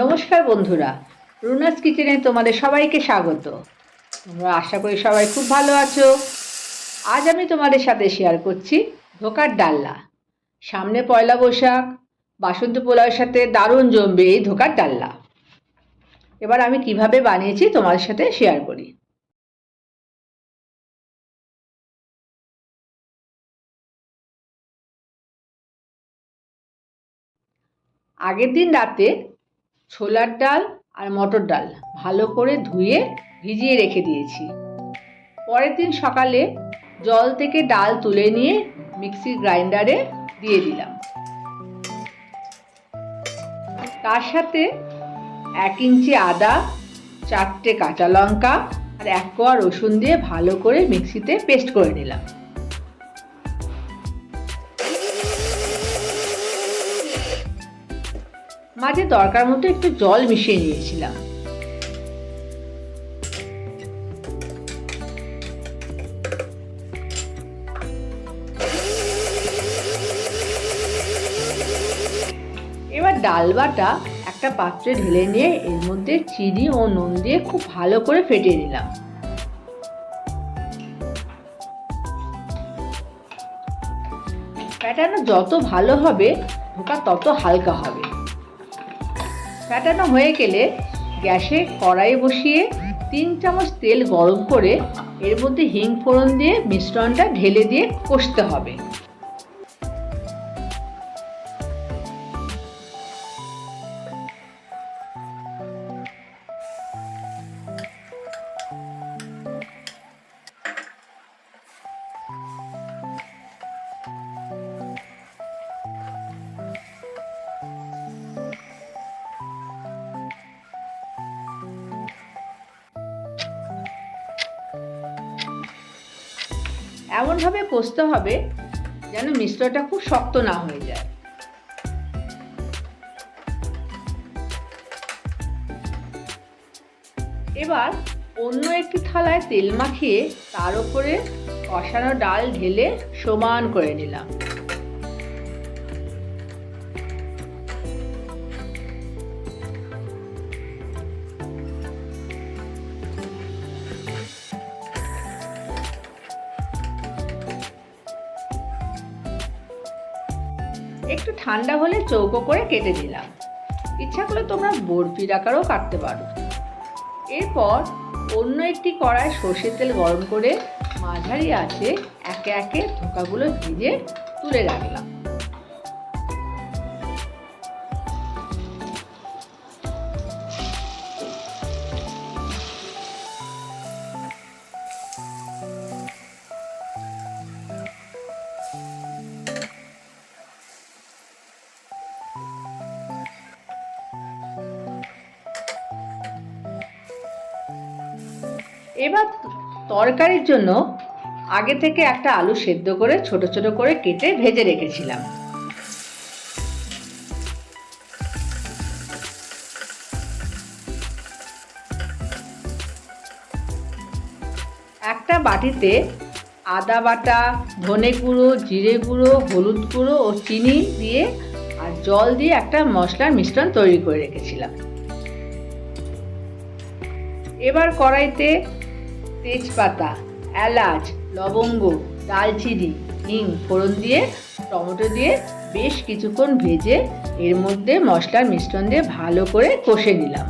নমস্কার বন্ধুরা। রুনাস কিচেনে তোমাদের সবাইকে স্বাগত। তোমরা আশা করি সবাই খুব ভালো আছো। আজ আমি তোমাদের সাথে শেয়ার করছি ধোকার ডাল্লা সামনে পয়লা বৈশাখ, বাসন্তী পোলাওয়ের সাথে দারুণ জমবে এই ধোকার ডাল্লা এবার আমি কীভাবে বানিয়েছি তোমাদের সাথে শেয়ার করি। আগের দিন রাতে ছোলার ডাল আর মটর ডাল ভালো করে ধুয়ে ভিজিয়ে রেখে দিয়েছি। পরের দিন সকালে জল থেকে ডাল তুলে নিয়ে মিক্সির গ্রাইন্ডারে দিয়ে দিলাম। তার সাথে এক ইঞ্চি আদা, চারটে কাঁচা লঙ্কা আর এক কোয়া রসুন দিয়ে ভালো করে মিক্সিতে পেস্ট করে নিলাম। মাঝে দরকার মতো একটু জল মিশিয়ে নিয়েছিলাম। এবার ডাল বাটা একটা পাত্রে ঢেলে নিয়ে এর মধ্যে চিনি ও নুন দিয়ে খুব ভালো করে ফেটিয়ে নিলাম। ফ্যাটানো যত ভালো হবে ধোকা তত হালকা হবে। ফ্যাটানো হয়ে গেলে গ্যাসে কড়াই বসিয়ে তিন চামচ তেল গরম করে এর মধ্যে হিং ফোড়ন দিয়ে মিশ্রণটা ঢেলে দিয়ে কষতে হবে। এমনভাবে কষতে হবে যেন মিশ্রটা খুব শক্ত না হয়ে যায়। এবার অন্য একটি থালায় তেল মাখিয়ে তার উপরে কষানো ডাল ঢেলে সমান করে নিলাম। একটু ঠান্ডা হলে চৌকো করে কেটে নিলাম। ইচ্ছা করলে তোমরা বরফির আকারও কাটতে পারো। এরপর অন্য একটি কড়ায় সর্ষের তেল গরম করে মাঝারি আছে একে একে ধোকাগুলো ভিজে তুলে রাখলাম। এবার তরকারির জন্য আগে থেকে একটা আলু সেদ্ধ করে ছোট ছোট করে কেটে ভেজে রেখেছিলাম। একটা বাটিতে আদা বাটা, ধনে গুঁড়ো, জিরে গুঁড়ো, হলুদ গুঁড়ো ও চিনি দিয়ে আর জল দিয়ে একটা মশলার মিশ্রণ তৈরি করে রেখেছিলাম। এবার কড়াইতে তেজপাতা, এলাচ, লবঙ্গ, দালচিনি হিং ফোড়ন দিয়ে, টমেটো দিয়ে বেশ কিছুক্ষণ ভেজে এর মধ্যে মশলার মিশ্রণ দিয়ে ভালো করে কষে নিলাম।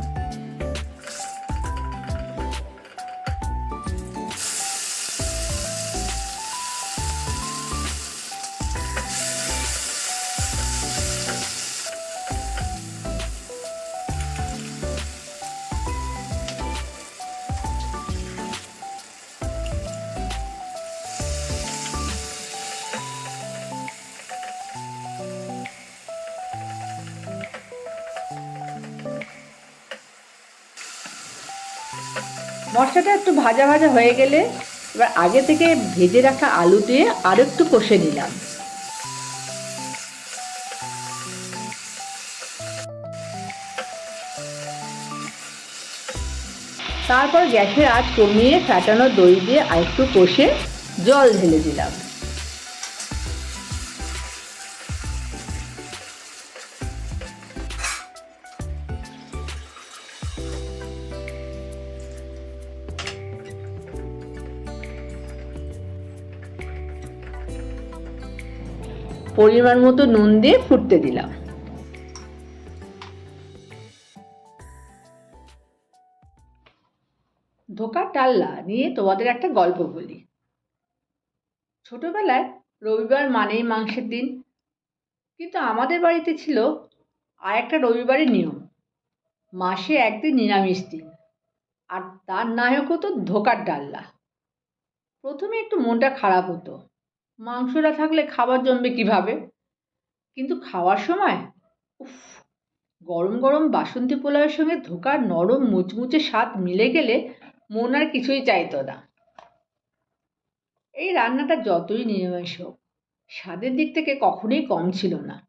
মশলাটা একটু ভাজা ভাজা হয়ে গেলে এবার আগে থেকে ভেজে রাখা আলু দিয়ে আর একটু কষে নিলাম। তারপর গ্যাসের আজ কমিয়ে ফ্যাটানো দই দিয়ে আরেকটু কষে জল ঢেলে দিলাম। পরিমাণ মতো নুন দিয়ে ফুটতে দিলাম। ধোকার ডাল্লা নিয়ে তোমাদের একটা গল্প বলি। ছোটবেলায় রবিবার মানেই মাংসের দিন, কিন্তু আমাদের বাড়িতে ছিল আর একটা রবিবারের নিয়ম। মাসে একদিন নিরামিষ দিন আর তার নায়ক হতো ধোকার ডাল্লা। প্রথমে একটু মনটা খারাপ হতো মাংসটা থাকলে খাবার জমবে কীভাবে? কিন্তু খাওয়ার সময়, উফ, গরম গরম বাসন্তী পোলাওয়ের সঙ্গে ধোকার নরম মুচমুচে স্বাদ মিলে গেলে মন আর কিছুই চাইতো না। এই রান্নাটা যতই নিরামিষ হোক, স্বাদের দিক থেকে কখনোই কম ছিল না।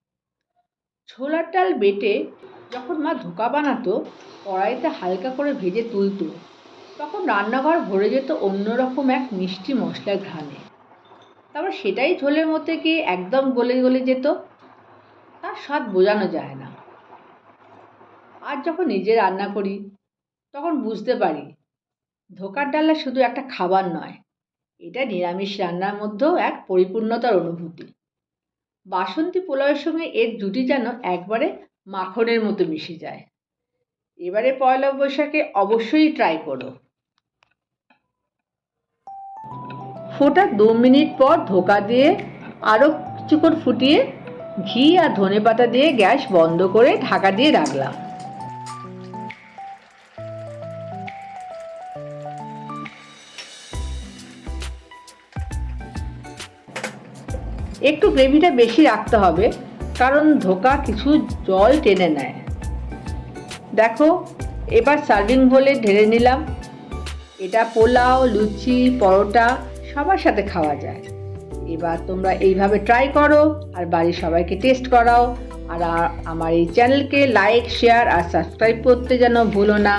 ছোলার ডাল বেটে যখন মা ধোকা বানাতো, কড়াইতে হালকা করে ভেজে তুলতো, তখন রান্নাঘর ভরে যেত অন্যরকম এক মিষ্টি মশলার ঘ্রাণে। তারপর সেটাই ঝোলের মধ্যে কি একদম গলে গলে যেত? তার স্বাদ বোঝানো যায় না। আর যখন নিজে রান্না করি, তখন বুঝতে পারি, ধোকার ডাল্লা শুধু একটা খাবার নয়, এটা নিরামিষ রান্নার মধ্যেও এক পরিপূর্ণতার অনুভূতি। বাসন্তী পোলাওয়ের সঙ্গে এর জুটি যেন একবারে মাখনের মতো মিশে যায়। এবারে পয়লা বৈশাখে অবশ্যই ট্রাই করো। ফোটা দু মিনিট পর ধোকা দিয়ে আরও কিছুক্ষণ ফুটিয়ে ঘি আর ধনে পাতা দিয়ে গ্যাস বন্ধ করে ঢাকা দিয়ে রাখলাম। একটু গ্রেভিটা বেশি রাখতে হবে, কারণ ধোকা কিছু জল টেনে নেয়। দেখো, এবার সার্ভিং হলে ঢেলে নিলাম। এটা পোলাও, লুচি, পরোটা সবার সাথে খাওয়া যায়। এবার তোমরা এইভাবে ট্রাই করো আর বাড়ির সবাইকে টেস্ট করাও। আর আমার এই চ্যানেলকে লাইক শেয়ার আর সাবস্ক্রাইব করতে যেন ভুলো না।